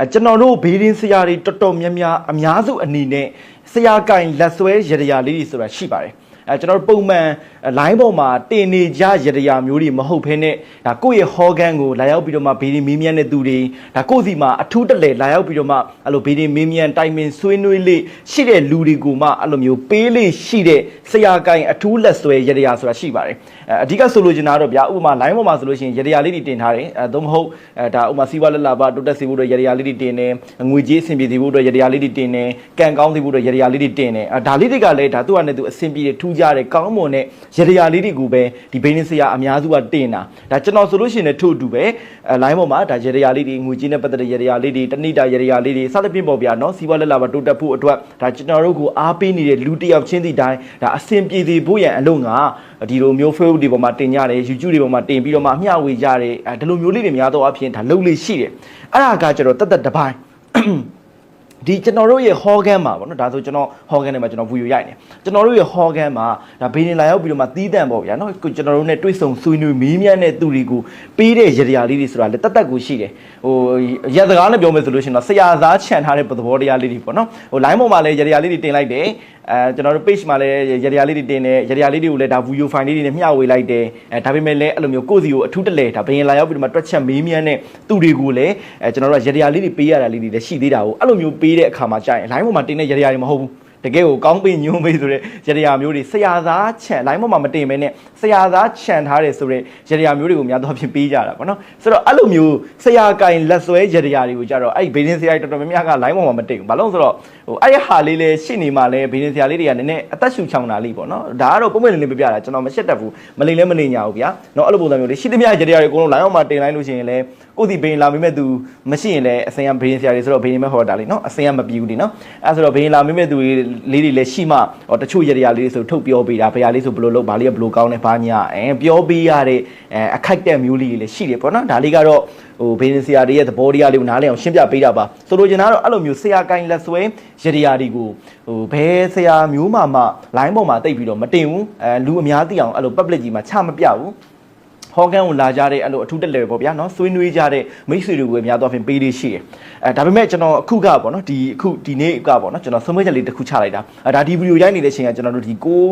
အဲကျွန်တော်တို့ဘေးရင်းဆရာတွေတော်တော်များများအများစုအနေနဲ့ဆရာကင်လက်ဆွဲရရလေးတွေဆိုတာရှိပါတယ် အဲကျွန်တော်တို့ပုံမှန် line ပေါ်မှာတင်နေကြရရမျိုးတွေမဟုတ်ဘဲနဲ့ဒါကိုယ့်ရဲ့ဟောဂန်ကိုလာရောက်ပြီးတော့မှဘေးရင်းမင်းမြန်းတဲ့သူတွေဒါကိုယ့်စီမှာအထူးတလဲလာရောက်ပြီးတော့မှအဲ့လိုဘေးရင်းမင်းမြန်းတိုင်ပင်ဆွေးနွေးလေးရှိတဲ့လူတွေကိုမှအဲ့လိုမျိုးပေးလေးရှိတဲ့ဆရာကင်အထူးလက်ဆွဲရရဆိုတာရှိပါတယ်အဲအဓိကဆိုလိုချင်တာတော့ဗျာဥပမာ line ပေါ်မှာဆိုလို့ရှိရင်ရရလေးတွေတင်ထားတယ်အဲသို့မဟုတ်အဲဒါဥပမာစီးပွားလက်လာပါတိုးတက်စေဖို့အတွက်ရရလေးတွေတင်တယ်ငွေကြေးအဆင်ပြေစေဖို့အတွက်ရရလေးတွေတင်တယ်ကံကောင်းစေဖို့အတွက်ရရလေးတွေတင်တယ်အဲဒါလေးတွေကလည်းဒါသူ့အနေနဲ့သူအဆင်ပြေတယ်ထူးကြတယ်ကောင်းမွန်တဲ့ရရလေးတွေကိုပဲဒီဘိန်းဆရာအများစုကတင်တာဒါကျွန်တော်ဆိုလို့ရှိရင်လည်းထို့အတူပဲအဲ line ပေါ်မှာဒါရရလေးတွေငွေကြေးနဲ့ပတ်သက်တဲ့ရရလေးတွေတဏိတာရရလေးတွေစသဖြင့်ပေါ့ဗျာနော်စီးပွားလက်လာပါတိုးတက်ဖို့အတွက်ဒါကျွန်တော်တို့ကိုအားပေးနေတဲ့လူတစ်ယောက်ချင်းစီတိုင်းဒါအဆင်ပြေစေဖို့ရန်အလို့ငါဒီလိုမျိုး Facebook တွေပေါ်မှာတင်ကြတယ် YouTube တွေပေါ်မှာတင်ပြီးတော့မှမျှဝေကြတယ်အဲဒီလိုမျိုးလေးတွေများတော့အဖြစ်ဒါလုပ်လို့ရှိတယ်အဲ့ဒါကကျတော့တက်တက်တစ်ပိုင်း ဒီကျွန်တော်တို့ရဲ့ Hogan မှာပေါ့နော်ဒါဆိုကျွန်တော် Hogan နဲ့မှာကျွန်တော် video ရိုက်နေကျွန်တော်တို့ရဲ့ Hogan မှာဒါဘေးနေလာရောက်ပြီးတော့မှတီးတန့်ပေါ့ဗျာနော်ကိုကျွန်တော်တို့ ਨੇ တွေ့ဆုံဆွေးနွေးမီးမြန်းတဲ့သူတွေကိုပေးတဲ့ရရလေးတွေဆိုတာလည်းတက်တက်ကိုရှိတယ်ဟိုရစကားနဲ့ပြောမယ်ဆိုလို့ရှိရင်တော့ဆရာသားခြံထားတဲ့သဘောတရားလေးတွေပေါ့နော်ဟို line ပေါ်မှာလည်းရရလေးတွေတင်လိုက်တယ်အဲကျွန်တော်တို့ page မှာလည်းရရလေးတွေတင်တယ်ရရလေးတွေကိုလည်းဒါ video file လေးတွေနဲ့မျှဝေလိုက်တယ်အဲဒါပေမဲ့လည်းအဲ့လိုမျိုးကိုယ့်စီကိုအထူးတလဲဒါဘယင်လာရောက်ပြီးတော့မှတွက်ချက်မေးမြန်းတဲ့သူတွေကိုလည်းအဲကျွန်တော်တို့ကရရလေးတွေပေးရတာလေးတွေလည်းရှိသေးတာကိုအဲ့လိုမျိုးပေးတဲ့အခါမှာကြာရင် line ပေါ်မှာတင်တဲ့ရရတွေမဟုတ်ဘူး တကယ်ကိုကောင်းပင်ညွှန်းပေးဆိုတဲ့ရရမျိုးတွေဆရာသားခြံ line ပေါ်မှာမတင်မဲနဲ့ဆရာသားခြံထားတယ်ဆိုတဲ့ရရမျိုးတွေကိုများတော့ဖြစ်ပေးကြတာပေါ့နော်ဆိုတော့အဲ့လိုမျိုးဆရာကင်လက်ဆွဲရရတွေကိုကြတော့အဲ့ဘေးင်းဆရာတွေတော်တော်များများက line ပေါ်မှာမတင်ဘူးဘာလို့လဲဆိုတော့ဟိုအဲ့ရဟာလေးလေးရှိနေမှလည်းဘေးင်းဆရာလေးတွေကနည်းနည်းအသက်ရှူချောင်းတာလေးပေါ့နော်ဒါကတော့ပုံမှန်လေးလေးပြပြတာကျွန်တော်မရှက်တတ်ဘူးမလိမ်လည်းမလိမ်ညာဘူးဗျာနော်အဲ့လိုပုံစံမျိုးလေးရှိသမျှရရတွေအကုန်လုံး line ပေါ်မှာတင်လိုက်လို့ရှိရင်လည်းကိုယ့်ဒီဘေးလာမိမဲ့သူမရှိရင်လည်းအစင်ကဘေးင်းဆရာတွေဆိုတော့ဘေးင်းမဲ့ဟောတာလေးနော်အစင်ကမပြီးဘူးဒီနော်အဲ့ဆိုတော့ဘေးင်းလာမိမဲ့သူလေးတွေလည်းရှိမှဟောတချို့ရရလေးဆိုထုတ်ပြောပေးတာဘယ်ဟာလေးဆိုဘယ်လိုလုပ်ဘာလေးကဘယ်လိုကောင်းလဲဘာညာအဲပြောပေးရတဲ့အဲအခိုက်တဲ့မျိုးလေးတွေလည်းရှိတယ်ပေါ့နော်ဒါလေးကတော့ဟိုဘေးင်းဆရာတွေရဲ့သဘောတရားလေးကိုနားလည်အောင်ရှင်းပြပေးတာပါဆိုလိုချင်တာကတော့အဲ့လိုမျိုးဆရာကိုင်းလက်ဆွဲရရတွေကိုဟိုဘယ်ဆရာမျိုးမှမှ line ပေါ်မှာတိတ်ပြီးတော့မတင်ဘူးအဲလူအများသိအောင်အဲ့လို public ကြီးမှာချမပြဘူး ဟောကန်ကိုလာကြတဲ့အဲ့လိုအထူးတက်လေပေါ့ဗျာနော်ဆွေးနွေးကြတဲ့မိတ်ဆွေတွေကိုများတော့ဖြင့်ပေးလေးရှိတယ်အဲဒါပေမဲ့ကျွန်တော်အခုကပေါ့နော်ဒီအခုဒီနေ့ကပေါ့နော်ကျွန်တော်ဆုံးမချက်လေးတစ်ခုချလိုက်တာအဲဒါဒီဗီဒီယိုရိုက်နေတဲ့ချိန်ကကျွန်တော်တို့ဒီ6ဟို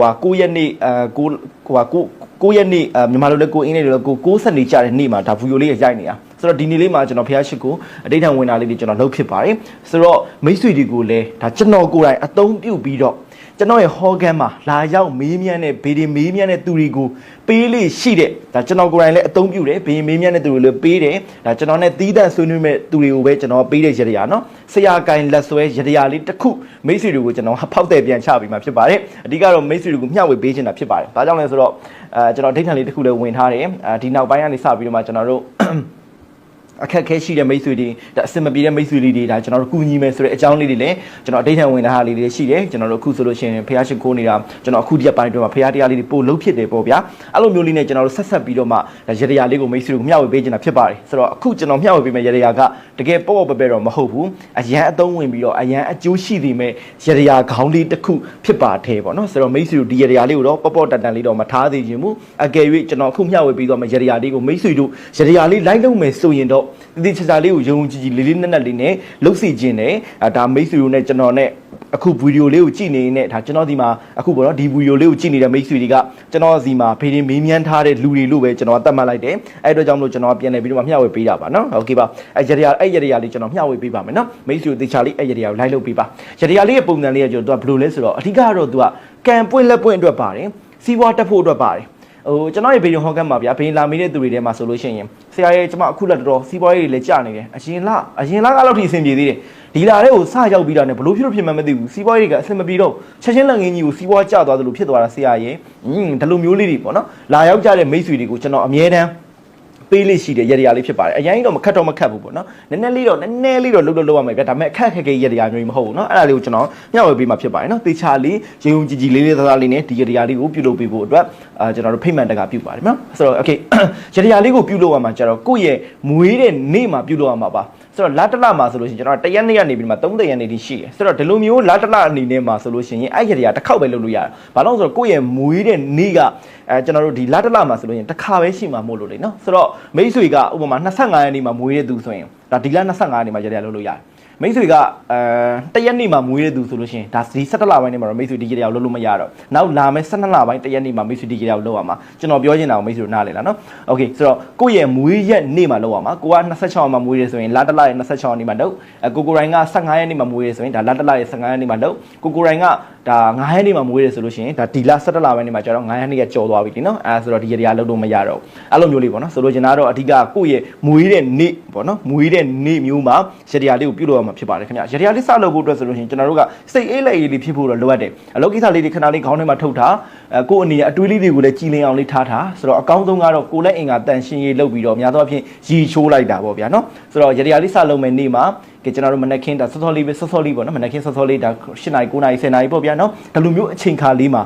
ဟာ9ရက်နေ့အဲ9ဟိုဟာ9 9ရက်နေ့အဲမြန်မာလိုလဲ9အင်္ဂလိပ်လိုလဲ9 9ဆက်နေကြတဲ့နေ့မှာဒါဗီဒီယိုလေးရိုက်နေတာဆိုတော့ဒီနေ့လေးမှာကျွန်တော်ဖះရှိကိုအတိတ်ထံဝင်တာလေးတွေကျွန်တော်လုပ်ဖြစ်ပါတယ်ဆိုတော့မိတ်ဆွေတွေကိုလည်းဒါကျွန်တော်ကိုယ်တိုင်အသုံးပြုပြီးတော့ ကျွန်တော်ရဲ့ဟောကန်မှာလာရောက်မေးမြန်းတဲ့ဘေဒီမေးမြန်းတဲ့သူတွေကိုပေးလေးရှိတဲ့ဒါကျွန်တော်ကိုယ်တိုင်လည်းအသုံးပြုတယ်ဘေဒီမေးမြန်းတဲ့သူတွေလည်းပေးတယ်ဒါကျွန်တော်နဲ့တီးတန့်ဆွေးနွေးမဲ့သူတွေကိုပဲကျွန်တော်ပေးတဲ့ရရနော်ဆရာကိုင်လက်ဆွဲရရလေးတစ်ခုမိတ်ဆွေတွေကိုကျွန်တော်ဖောက်တဲ့ပြန်ချပြီးမှဖြစ်ပါတယ်အဓိကတော့မိတ်ဆွေတွေကိုမျှဝေပေးချင်တာဖြစ်ပါတယ်ဒါကြောင့်လဲဆိုတော့အဲကျွန်တော်ဒိတ်ထန်လေးတစ်ခုလည်းဝင်ထားတယ်အဲဒီနောက်ပိုင်းကနေစပြီးတော့မှကျွန်တော်တို့ အခက်ခဲရှိတဲ့မိတ်ဆွေတွေဒါအဆင်မပြေတဲ့မိတ်ဆွေလေးတွေဒါကျွန်တော်တို့ကူညီမယ်ဆိုတဲ့အကြောင်းလေးတွေလည်းကျွန်တော်အတိတ်ထံဝင်လာတာလေးတွေရှိတယ်ကျွန်တော်တို့အခုဆိုလို့ရှိရင်ဖះရှိခိုးနေတာကျွန်တော်အခုဒီရက်ပိုင်းအတွင်းမှာဖះတရားလေးတွေပို့လုပ်ဖြစ်တယ်ပေါ့ဗျာအဲ့လိုမျိုးလေးနဲ့ကျွန်တော်တို့ဆက်ဆက်ပြီးတော့မှဒါရရလေးကိုမိတ်ဆွေတွေကိုမျှဝေပေးချင်တာဖြစ်ပါတယ်ဆိုတော့အခုကျွန်တော်မျှဝေပေးမယ့်ရရကတကယ်ပေါ့ပေါ့ပဲပဲတော့မဟုတ်ဘူးအရန်အသုံးဝင်ပြီးတော့အရန်အကျိုးရှိနေမဲ့ရရခေါင်းလေးတစ်ခုဖြစ်ပါတယ်ပေါ့နော်ဆိုတော့မိတ်ဆွေတို့ဒီရရလေးကိုတော့ပေါ့ပေါ့တန်တန်လေးတော့မထားသေးခြင်းဘူးအကယ်၍ကျွန်တော်အခုမျှဝေပေးတော့မယ့်ရရလေးကိုမိတ်ဆွေတို့ရရလေးလိုက်လုပ်မယ်ဆိုရင်တော့ဒီချာချာလေးကိုယုံကြည်ကြည်လေးလေးနက်နက်လေးနဲ့လှုပ်စီခြင်းနဲ့ဒါမိတ်ဆွေတို့နဲ့ကျွန်တော်နဲ့အခုဗီဒီယိုလေးကိုကြည့်နေနေဒါကျွန်တော်ဒီမှာအခုပေါ့နော်ဒီဗီဒီယိုလေးကိုကြည့်နေတဲ့မိတ်ဆွေတွေကကျွန်တော်ဒီမှာဖေးရင်မေးမြန်းထားတဲ့လူတွေလို့ပဲကျွန်တော်သတ်မှတ်လိုက်တယ်အဲ့အတွက်ကြောင့်မလို့ကျွန်တော်ပြန်လည်ပြီးတော့မျှဝေပေးတာပါနော်โอเคပါအဲ့ရရအဲ့ရရလေးကျွန်တော်မျှဝေပေးပါမယ်နော်မိတ်ဆွေတို့တေချာလေးအဲ့ရရကိုလိုက်လုပ်ပေးပါရရလေးရဲ့ပုံစံလေးကကျွန်တော်သူကဘယ်လိုလဲဆိုတော့အဓိကတော့သူကကံပွင့်လက်ပွင့်အတွက်ပါတယ်စီးပွားတက်ဖို့အတွက်ပါတယ် ဟိုကျွန်တော်ရဲ့ဗီဒီယိုဟောကတ်မှာဗျာဘင်းလာမေးတဲ့သူတွေထဲမှာဆိုလို့ရှိရင်ဆရာရဲ့ကျွန်မအခုလက်တော်စီးပွားရေးတွေလည်းကြာနေတယ်အရင်လအရင်လကတော့ထိအဆင်ပြေသေးတယ်ဒီလာတဲ့ကိုစရောက်ပြီးတာနဲ့ဘလို့ဖြစ်လို့ဖြစ်မှမသိဘူးစီးပွားရေးကအဆင်မပြေတော့ချက်ချင်းလက်ငင်းကြီးကိုစီးပွားကျသွားသလိုဖြစ်သွားတာဆရာရဲ့อืมဒီလိုမျိုးလေးတွေပေါ့နော်လာရောက်ကြတဲ့မိတ်ဆွေတွေကိုကျွန်တော်အမြဲတမ်း ပေးလေးရှိတဲ့ရရလေးဖြစ်ပါတယ်အရင်တော့မခတ်တော့မခတ်ဘူးပေါ့နော်နည်းနည်းလေးတော့နည်းနည်းလေးတော့လှုပ်လှုပ်လှုပ်ရမယ်ဗျဒါပေမဲ့အခက်ခက်ခဲရရမျိုးမဟုတ်ဘူးနော်အဲ့ဒါလေးကိုကျွန်တော်မျှဝေပေးမှာဖြစ်ပါတယ်နော်တေချာလေးရေုံကြည်ကြည်လေးလေးသားသားလေးနဲ့ဒီရရလေးကိုပြုလုပ်ပေးဖို့အတွက်အာကျွန်တော်တို့ဖိတ်မှန်တက်ကပြုပါတယ်နော်ဆိုတော့ okay ရရလေးကိုပြုလုပ်ရမှာကျတော့ကိုယ့်ရဲ့မွေးတဲ့နေ့မှာပြုလုပ်ရမှာပါ ဆိုတော့လတ်တလမှာဆိုလို့ရှိရင်ကျွန်တော်တရက်နေ့ကနေပြီးမှ30ရက်နေ့ထိရှိတယ်ဆိုတော့ဒီလိုမျိုးလတ်တလအနေနဲ့မှာဆိုလို့ရှိရင်အဲ့ရတွေကတစ်ခေါက်ပဲလုပ်လို့ရတယ်ဘာလို့လဲဆိုတော့ကိုယ့်ရဲ့မွေးတဲ့နေ့ကအဲကျွန်တော်တို့ဒီလတ်တလမှာဆိုလို့ရှိရင်တစ်ခါပဲရှိမှာမို့လို့လေနော်ဆိုတော့မိတ်ဆွေကဥပမာ25ရက်နေ့မှာမွေးတဲ့သူဆိုရင်ဒါဒီလ25ရက်နေ့မှာရရလုပ်လို့ရတယ် မိတ်ဆွေကအဲတရက်နေ့မှာမွေးတဲ့သူဆိုလို့ရှိရင်ဒါဒီ17လပိုင်းနေ့မှာတော့မိတ်ဆွေဒီကြရအောင်လုပ်လို့မရတော့နောက်လာမယ့်12လပိုင်းတရက်နေ့မှာမိတ်ဆွေဒီကြရအောင်လုပ်ရမှာကျွန်တော်ပြောချင်တာကိုမိတ်ဆွေတို့နားလည်လားနော်โอเคဆိုတော့ကိုယ့်ရဲ့မွေးရက်နေ့မှာလုပ်ရမှာကိုက26ရက်မှာမွေးတယ်ဆိုရင်လာတလရဲ့26ရက်နေ့မှာလုပ်အဲကိုကိုရိုင်းက15ရက်နေ့မှာမွေးတယ်ဆိုရင်ဒါလာတလရဲ့15ရက်နေ့မှာလုပ်ကိုကိုရိုင်းကဒါ9ရက်နေ့မှာမွေးတယ်ဆိုလို့ရှိရင်ဒါဒီလ17လပိုင်းနေ့မှာကျတော့9ရက်နေ့ကကြော်သွားပြီလीနော်အဲဆိုတော့ဒီကြရလုပ်လို့မရတော့အဲ့လိုမျိုးလေးပေါ့နော်ဆိုလိုချင်တာတော့အဓိကကိုယ့်ရဲ့မွေးတဲ့နေ့ပေါ့နော်မွေးတဲ့နေ့မျိုးမှာရတရားလေးကိုပြုလုပ် ရမှာဖြစ်ပါတယ်ခင်ဗျရတရားလေးစလုပ်ဖို့အတွက်ဆိုလို့ရှိရင်ကျွန်တော်တို့ကစိတ်အေးလက်အေးလေးဖြစ်ဖို့တော့လိုအပ်တယ်အလုပ်ကိစ္စလေးတွေခဏလေးခေါင်းထဲမှာထုတ်ထားအဲကိုယ့်အနေနဲ့အတွေးလေးတွေကိုလည်းကြည်လင်အောင်လေးထားထားဆိုတော့အကောင်းဆုံးကတော့ကိုယ်လက်အင်္ဂါတန်ရှင်းရေးလုပ်ပြီးတော့အများသောအားဖြင့်ရီချိုးလိုက်တာပေါ့ဗျာနော်ဆိုတော့ရတရားလေးစလုပ်မယ်နေ့မှာကကျွန်တော်တို့မနက်ခင်းဒါစောစောလေးပဲစောစောလေးပေါ့နော်မနက်ခင်းစောစောလေးဒါ8နာရီ9နာရီ10နာရီပေါ့ဗျာနော်ဒီလိုမျိုးအချိန်ခါလေးမှာ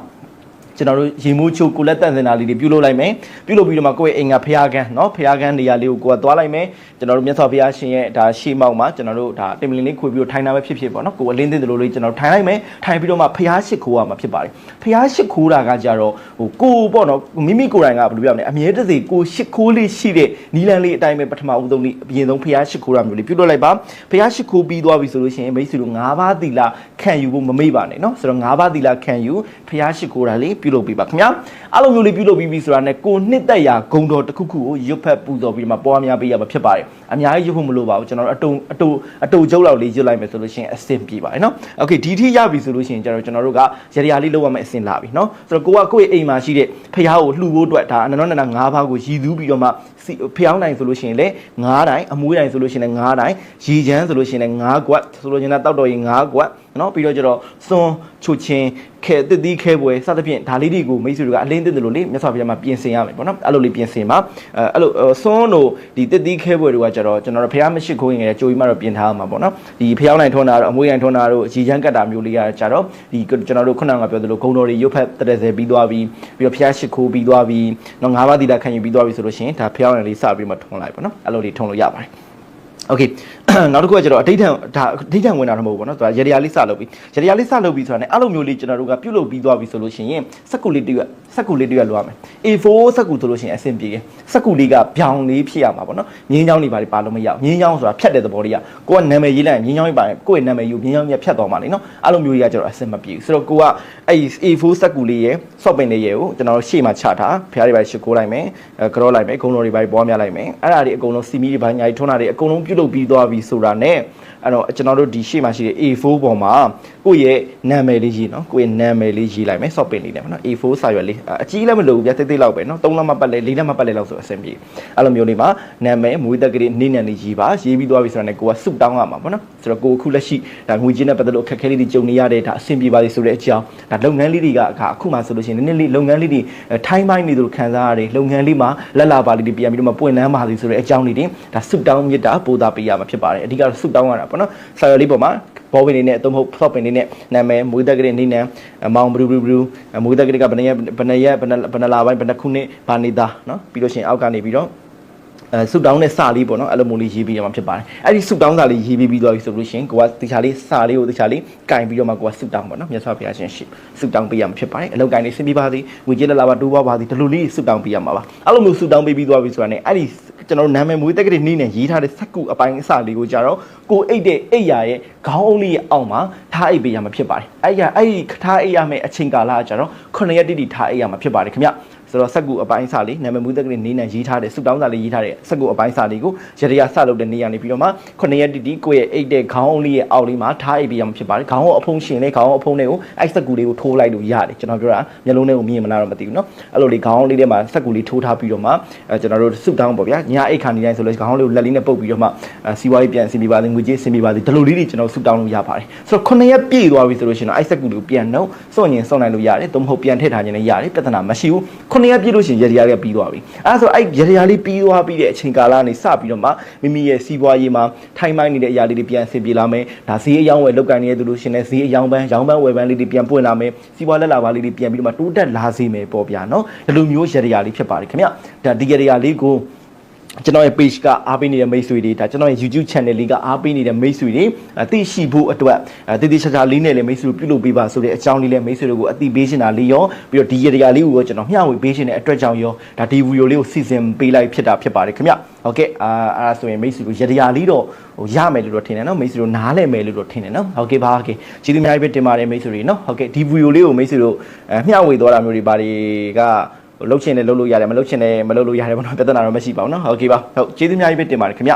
ကျွန်တော်တို့ရေမိုးချိုးကိုလက်တန့်စင်တာလေးတွေပြုလုပ်လိုက်မယ်ပြုလုပ်ပြီးတော့မှကိုယ့်ရဲ့အိမ်ကဖျားကန်းเนาะဖျားကန်းနေရာလေးကိုကိုယ်ကသွားလိုက်မယ်ကျွန်တော်တို့မြတ်စွာဘုရားရှင်ရဲ့ဒါရှေးမောက်မှာကျွန်တော်တို့ဒါတင်မလင်းလေးခွေပြီးတော့ထိုင်တာပဲဖြစ်ဖြစ်ပေါ့နော်ကိုယ်အလင်းသိတယ်လို့လေးကျွန်တော်ထိုင်လိုက်မယ်ထိုင်ပြီးတော့မှဖျားရှိခိုးရမှာဖြစ်ပါတယ်ဖျားရှိခိုးတာကကြတော့ဟိုကိုယ်ပေါ့နော်မိမိကိုယ်တိုင်ကဘယ်လိုပြောမလဲအမြဲတစေကိုရှိခိုးလေးရှိတဲ့နီလန်လေးအတိုင်းပဲပထမဦးဆုံးလေးအရင်ဆုံးဖျားရှိခိုးတာမျိုးလေးပြုလုပ်လိုက်ပါဖျားရှိခိုးပြီးသွားပြီဆိုလို့ရှိရင်မိတ်ဆွေတို့၅ပါးသီလခံယူဖို့မမေ့ပါနဲ့เนาะဆိုတော့၅ပါးသီလခံယူဖျားရှိခိုးတာလေး ပြုလုပ်ပြီးပါခင်ဗျာအဲ့လိုမျိုးလေးပြုလုပ်ပြီးပြီဆိုတာနဲ့ကိုနှစ်သက်ရာဂုံတော်တစ်ခုခုကိုရွတ်ဖက်ပူဇော်ပြီးမှပွားများပေးရမှာဖြစ်ပါတယ်အများကြီးရွတ်ဖို့မလိုပါဘူးကျွန်တော်တို့အတုံအတူအတူကျုပ်လောက်လေးရွတ်လိုက်မယ်ဆိုလို့ရှိရင်အဆင်ပြေပါတယ်เนาะโอเคဒီထိရပြီဆိုလို့ရှိရင်ကျွန်တော်ကျွန်တော်တို့ကရရလေးလောက်ရမယ်အဆင်လာပြီเนาะဆိုတော့ကိုကကိုယ့်ရဲ့အိမ်မှာရှိတဲ့ဖျားကိုလှူဖို့အတွက်ဒါအနန္တနန္ဒ၅ပါးကိုရည်သူပြီးတော့မှဖျောင်းနိုင်ဆိုလို့ရှိရင်လေ9တိုင်းအမွေးတိုင်းဆိုလို့ရှိရင်လည်း9တိုင်းရီချမ်းဆိုလို့ရှိရင်လည်း9ကွက်ဆိုလို့ရှိရင်တောက်တော်ရင်9ကွက် နော်ပြီးတော့ကျတော့စွန်းချိုချင်းခဲတစ်သီးခဲပွဲစသဖြင့်ဒါလေးတွေကိုမိတ်ဆွေတို့ကအလင်းသိတယ်လို့လေမြတ်စွာဘုရားမှာပြင်ဆင်ရမယ်ပေါ့နော်အဲ့လိုလေးပြင်ဆင်ပါအဲအဲ့လိုစွန်းတို့ဒီတစ်သီးခဲပွဲတွေကကျတော့ကျွန်တော်တို့ဘုရားမရှိခိုးရင်လည်းကြိုပြီးမှတော့ပြင်ထားအောင်ပါပေါ့နော်ဒီဖျောင်းနိုင်ထွန်းတာတို့အမွေးနိုင်ထွန်းတာတို့ရီချမ်းကတ်တာမျိုးလေးရကြတော့ဒီကျွန်တော်တို့ခုနကပြောသလိုဂုံတော်တွေရုပ်ဖက်တရစဲပြီးသွားပြီးပြီးတော့ဘုရားရှိခိုးပြီးသွားပြီးနော်၅ပါးသီလခံယူပြီးသွားပြီဆိုလို့ရှိရင်ဒါဖျောင်းနိုင်လေးစပြီးမှထွန်းလိုက်ပေါ့နော်အဲ့လိုလေးထွန်းလို့ရပါတယ်โอเค နောက်တစ်ခုကကျတော့အဋိဌံဒါအဋိဌံဝင်တာတော့မဟုတ်ဘူးပေါ့နော်သူကရေရလေးစလုပ်ပြီးရေရလေးစလုပ်ပြီးဆိုတာ ਨੇ အဲ့လိုမျိုးလေးကျွန်တော်တို့ကပြုတ်လုပ်ပြီးသွားပြီဆိုလို့ရှိရင်စက်ကူလေးတရွက်စက်ကူလေးတရွက်လိုရမယ် A4 စက်ကူဆိုလို့ရှိရင်အဆင်ပြေတယ်စက်ကူလေးကဗျောင်လေးဖြစ်ရမှာပေါ့နော်ငင်းချောင်းတွေပါပါလို့မရဘူးငင်းချောင်းဆိုတာဖြတ်တဲ့သဘောလေးကကိုကနာမည်ရေးလိုက်ရင်ငင်းချောင်းကြီးပါတယ်ကိုယ့်ရဲ့နာမည်ယူငင်းချောင်းကြီးဖြတ်သွားမှာလေနော်အဲ့လိုမျိုးကြီးကကျတော့အဆင်မပြေဘူးဆိုတော့ကိုကအဲ့ A4 စက်ကူလေးရဲ့ soft pin လေးရဲ့ကိုကျွန်တော်တို့ရှေ့မှာချထားဖျားတွေပါရှစ်ကိုလိုက်မယ်အဲကြောလိုက်မယ်ဂုံတော်တွေပါပွားများလိုက်မယ်အဲ့ဒါတွေအကုန်လုံးစီမီတွေပါညာကြီးထွန်းတာတွေအကုန်လုံးပြုတ်လုပ်ပြီးသွားပြီဆိုတာ ਨੇ အဲ့တော့ကျွန်တော်တို့ဒီရှေ့မှာရှိတဲ့ A4 ပေါ်မှာကိုယ့်ရဲ့နာမည်လေးရေးနော်ကိုယ့်ရဲ့နာမည်လေးရေးလိုက်မယ် soft pin လေးနဲ့ပေါ့နော် A4 စာရွက်လေးအကြီးလည်းမလိုဘူးဗျတိတ်တိတ်လောက်ပဲနော်3လက်မပတ်လဲ4လက်မပတ်လဲလောက်ဆိုအဆင်ပြေအဲ့လိုမျိုးလေးမှာနာမည်မွေးသက်ကလေးနေ့နဲ့လေးရေးပါရေးပြီးသွားပြီဆိုတာ ਨੇ ကိုကစုတောင်းရမှာပေါ့နော်ဆိုတော့ကိုအခုလက်ရှိဒါငွေကြေးနဲ့ပတ်သက်လို့အခက်အခဲလေးတွေကြုံနေရတဲ့ဒါအဆင်ပြေပါလိမ့်ဆိုတဲ့အကြောင်းဒါလုပ်ငန်းလေးတွေကအခါအခုမှဆိုလို့ရှိရင်နည်းနည်းလေးလုပ်ငန်းလေးတွေထိုင်းပိုင်းနေသူခံစားရတယ်လုပ်ငန်းလေးမှာလက်လာပါလေးတွေပြန်ပြီးတော့မှပွင့်လန်းပါလိမ့်ဆိုတဲ့အကြောင်းလေးတွေဒါစုတောင်းမြစ်တာပို့တာပေးရမှာဖြစ်ပါပါတယ်အဓိကတော့ဆုတောင်းရတာပေါ့နော်ဆာရလေးပေါ်မှာဘောပင်လေးနဲ့အသုံးမဟုတ် flop ပင်လေးနဲ့နာမည်မွေးသက်ကလေးနေနံမောင်ဘလူးဘလူးမွေးသက်ကလေးကဘယ်နှရက်ဘယ်နှရက်ဘယ်နှလာပိုင်းဘယ်နှခုနှစ်ဘာနေတာနော်ပြီးလို့ရှိရင်အောက်ကနေပြီးတော့ အဲဆူတောင်းတဲ့စာလေးပေါ့နော်အဲ့လိုမျိုးလေးရေးပြီးရမှာဖြစ်ပါတယ်အဲ့ဒီဆူတောင်းစာလေးရေးပြီးပြီးသွားပြီဆိုလို့ရှိရင်ကိုကတခြားလေးစာလေးကိုတခြားလေးကင်ပြီးတော့မှကိုကဆူတောင်းပေါ့နော်မြတ်စွာဘုရားရှင်ရှိဆူတောင်းပေးရမှာဖြစ်ပါတယ်အလောက်ကင်လေးဆင်းပြီးပါသည်ငွေကြေးလက်လာပါတိုးပါပါသည်ဒီလိုလေးဆူတောင်းပေးရမှာပါအဲ့လိုမျိုးဆူတောင်းပေးပြီးသွားပြီဆိုတာ ਨੇ အဲ့ဒီကျွန်တော်နာမည်မွေးတက်ကလေးနီးနဲ့ရေးထားတဲ့စက်ကူအပိုင်းအစလေးကိုကြတော့ကိုအိတ်တဲ့အိတ်ရရဲ့ခေါင်းအုပ်လေးရဲ့အောက်မှာထားအိတ်ပေးရမှာဖြစ်ပါတယ်အဲ့ရအဲ့ဒီထားအိတ်ရမယ့်အချိန်ကာလကကြတော့9ရက်တိတိထားအိတ်ရမှာဖြစ်ပါတယ်ခင်ဗျ ဆိုတော့စက်ကူအပိုင်းစာလေးနာမည်မူးသက်ကလေးနေနဲ့ရေးထားတဲ့စုတောင်းစာလေးရေးထားတဲ့စက်ကူအပိုင်းစာလေးကိုရရဆလုပ်တဲ့နေရာနေပြီးတော့မှ9ရက်တိတိကိုယ့်ရဲ့အိတ်တဲ့ခေါင်းအုပ်လေးရဲ့အောက်လေးမှာထားအိတ်ပေးရမှာဖြစ်ပါတယ်ခေါင်းအုပ်အဖုံးရှင်လေးခေါင်းအုပ်အဖုံးလေးကိုအဲ့စက်ကူလေးကိုထိုးလိုက်လို့ရတယ်ကျွန်တော်ပြောတာမျက်လုံးလေးကိုမြင်မလားတော့မသိဘူးเนาะအဲ့လိုလေးခေါင်းလေးထဲမှာစက်ကူလေးထိုးထားပြီးတော့မှအဲကျွန်တော်တို့စုတောင်းပေါ့ဗျာညအိတ်ခါနေတိုင်းဆိုလို့ခေါင်းလေးကိုလက်လေးနဲ့ပုတ်ပြီးတော့မှစီဝါးကြီးပြန်ဆင်ပြပါသေးငွေကြေးဆင်ပြပါသေးဒီလိုလေးတွေကျွန်တော်စုတောင်းလို့ရပါတယ်ဆိုတော့9ရက်ပြည့်သွားပြီဆိုလို့ရှိရင်တော့အဲ့စက်ကူလေးကိုပြန်နှုတ်စွန့်ရင်စွန့်နိုင်လို့ရတယ်သို့မဟုတ်ပြန်ထည့်ထားခြင်းလည်းရတယ်ပြဿနာမရှိဘူး 9ရက်ပြည့်လို့ရှိရင်ရရလေးပြီးသွားပြီအဲဆိုအဲ့ရရလေးပြီးသွားပြီးတဲ့အချိန်ကာလကနေစပြီးတော့မှမိမိရဲ့စီးပွားရေးမှာထိုင်မိုင်းနေတဲ့အရာလေးတွေပြန်ဆင်ပြေလာမယ်ဒါဈေးအယောင်းဝယ်လောက်ကန်နေတဲ့သူလို့ရှိရင်ဈေးအယောင်းပန်းရောင်းပန်းဝယ်ပန်းလေးတွေပြန်ပွင့်လာမယ်စီးပွားလက်လာပါလေးတွေပြန်ပြီးတော့မှတိုးတက်လာစေမယ်ပေါ့ဗျာနော်ဒီလိုမျိုးရရလေးဖြစ်ပါတယ်ခင်ဗျဒါဒီရရလေးကို ကျွန်တော်ရဲ့ page ကအားပေးနေတဲ့မိတ်ဆွေတွေဒါကျွန်တော်ရဲ့ YouTube channel လေးကအားပေးနေတဲ့မိတ်ဆွေတွေအသိရှိဖို့အတွက်အတည်တည်ချာချာလေးနဲ့လည်းမိတ်ဆွေတို့ပြုလုပ်ပေးပါဆိုတဲ့အကြောင်းလေးလည်းမိတ်ဆွေတို့ကိုအသိပေးရှင်တာလေးရောပြီးတော့ဒီရတရားလေးကိုရောကျွန်တော်မျှဝေပေးရှင်တဲ့အတွက်ကြောင့်ရောဒါဒီဗီဒီယိုလေးကိုစီစဉ်ပေးလိုက်ဖြစ်တာဖြစ်ပါတယ်ခင်ဗျဟုတ်ကဲ့အာအဲ့ဒါဆိုရင်မိတ်ဆွေတို့ရတရားလေးတော့ဟိုရမယ်လို့တော့ထင်တယ်နော်မိတ်ဆွေတို့နားလည်မယ်လို့တော့ထင်တယ်နော်ဟုတ်ကဲ့ပါဟုတ်ကဲ့ကျေးဇူးအများကြီးပဲတင်ပါတယ်မိတ်ဆွေတွေနော်ဟုတ်ကဲ့ဒီဗီဒီယိုလေးကိုမိတ်ဆွေတို့အမျှဝေသွားတာမျိုးတွေဘာတွေကဟို လှုပ်ချင်တယ်လှုပ်လို့ရတယ်မလှုပ်ချင်တယ်မလှုပ်လို့ရတယ်ဘောနော်ပြဿနာတော့မရှိပါဘူးနော်ဟုတ်ကဲ့ပါဟုတ်ကျေးဇူးအများကြီးပဲတင်ပါတယ်ခင်ဗျ